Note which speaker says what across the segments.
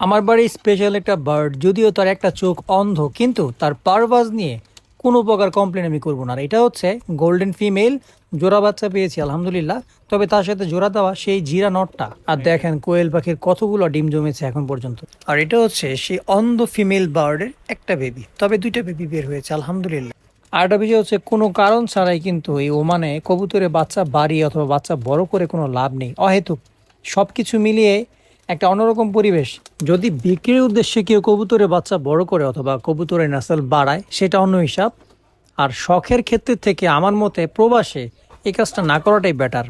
Speaker 1: আমার বাড়ি স্পেশাল একটা বার্ড যদিও তার একটা চোখ অন্ধ কিন্তু তার পারভাজ নিয়ে কোনো প্রকার কমপ্লেন আমি করব না। আর এটা হচ্ছে গোল্ডেন ফিমেল জোড়া বাচ্চা পেয়েছি আলহামদুলিল্লাহ। তবে তার সাথে জোড়া দেওয়া সেই জিরা নটটা। আর দেখেন কোয়েল পাখির কতগুলো ডিম জমেছে এখন পর্যন্ত। আর এটা হচ্ছে সেই অন্ধ ফিমেল বার্ডের একটা বেবি তবে দুইটা বেবি বের হয়েছে আলহামদুলিল্লাহ। আরেকটা বিষয় হচ্ছে কোনো কারণ ছাড়াই কিন্তু এই ওমানে কবুতরের বাচ্চা বাড়ি অথবা বাচ্চা বড় করে কোনো লাভ নেই। অহেতুক সব কিছু মিলিয়ে একটা অন্যরকম পরিবেশ। যদি বিক্রির উদ্দেশ্যে কেউ কবুতরের বাচ্চা বড় করে অথবা কবুতরের নাসল বাড়ায়, সেটা অন্য হিসাব। আর শখের ক্ষেত্রে থেকে আমার মতে প্রবাসে এই কাজটা না করাটাই বেটার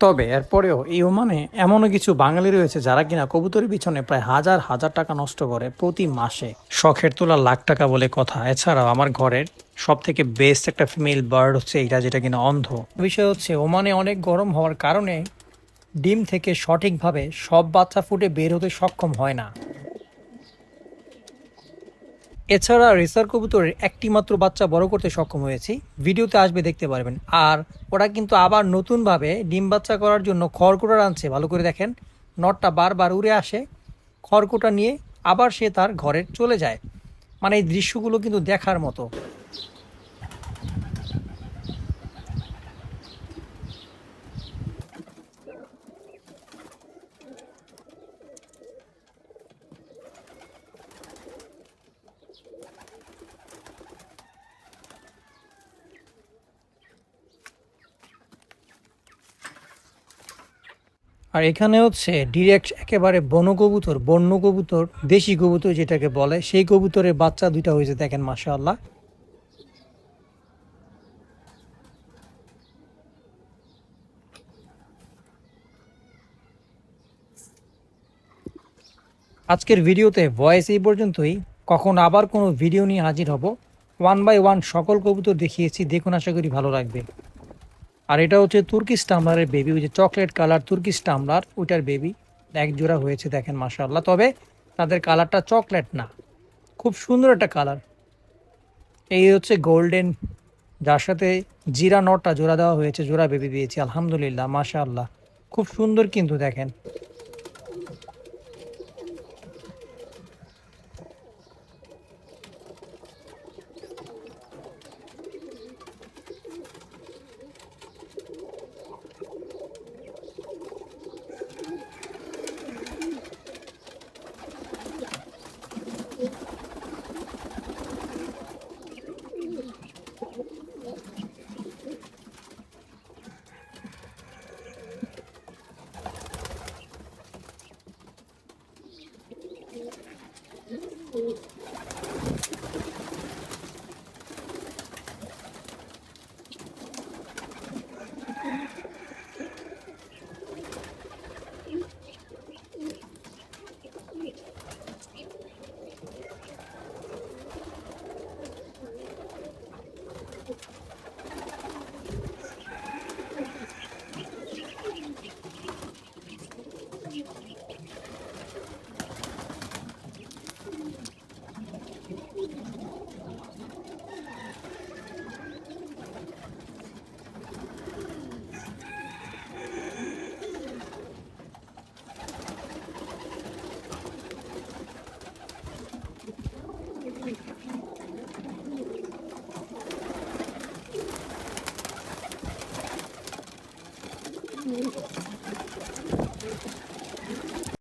Speaker 1: তবে এরপরেও এই ওমানে এমনও কিছু বাঙালি রয়েছে যারা কিনা কবুতরের পিছনে প্রায় হাজার হাজার টাকা নষ্ট করে প্রতি মাসে। শখের তোলা লাখ টাকা বলে কথা। এছাড়াও আমার ঘরের সব থেকে বেস্ট একটা ফিমেল বার্ড হচ্ছে এটা যেটা কিনা অন্ধ। বিষয় হচ্ছে, ওমানে অনেক গরম হওয়ার কারণে ডিম থেকে সঠিকভাবে সব বাচ্চা ফুটে বের হতে সক্ষম হয় না। এছাড়া রেসার কবুতরের একটি মাত্র বাচ্চা বড় করতে সক্ষম হয়েছি। ভিডিওতে আসবে দেখতে পারবেন। আর ওরা কিন্তু আবার নতুনভাবে ডিম বাচ্চা করার জন্য খড়কুটা আনছে। ভালো করে দেখেন, নটটা বারবার উড়ে আসে। খড়কুটা নিয়ে আবার সে তার ঘরে চলে যায়। মানে এই দৃশ্যগুলো কিন্তু দেখার মতো। আর এখানে হচ্ছে ডিরেক্ট একেবারে বন কবুতর, বন্য কবুতর, দেশি কবুতর যেটাকে বলে, সেই কবুতরের বাচ্চা দুইটা হয়েছে দেখেন, মাশাআল্লাহ। আজকের ভিডিওতে ভয়েস এই পর্যন্তই। কখন আবার কোনো ভিডিও নিয়ে হাজির হব ওয়ান বাই ওয়ান সকল কবুতর দেখিয়েছি, দেখুন, আশা করি ভালো লাগবে। আর এটা হচ্ছে তুর্কি স্টামলারের বেবি ওই যে চকলেট কালার তুর্কি স্টামলার, ওইটার বেবি এক জোড়া হয়েছে, দেখেন মাসা তবে তাদের কালারটা চকলেট না। খুব সুন্দর একটা কালার এই হচ্ছে গোল্ডেন যার সাথে জিরা নটটা জোড়া দেওয়া হয়েছে, জোড়া বেবি দিয়েছি, আলহামদুলিল্লাহ, মাশাআল্লাহ। খুব সুন্দর কিন্তু, দেখেন। Thank you.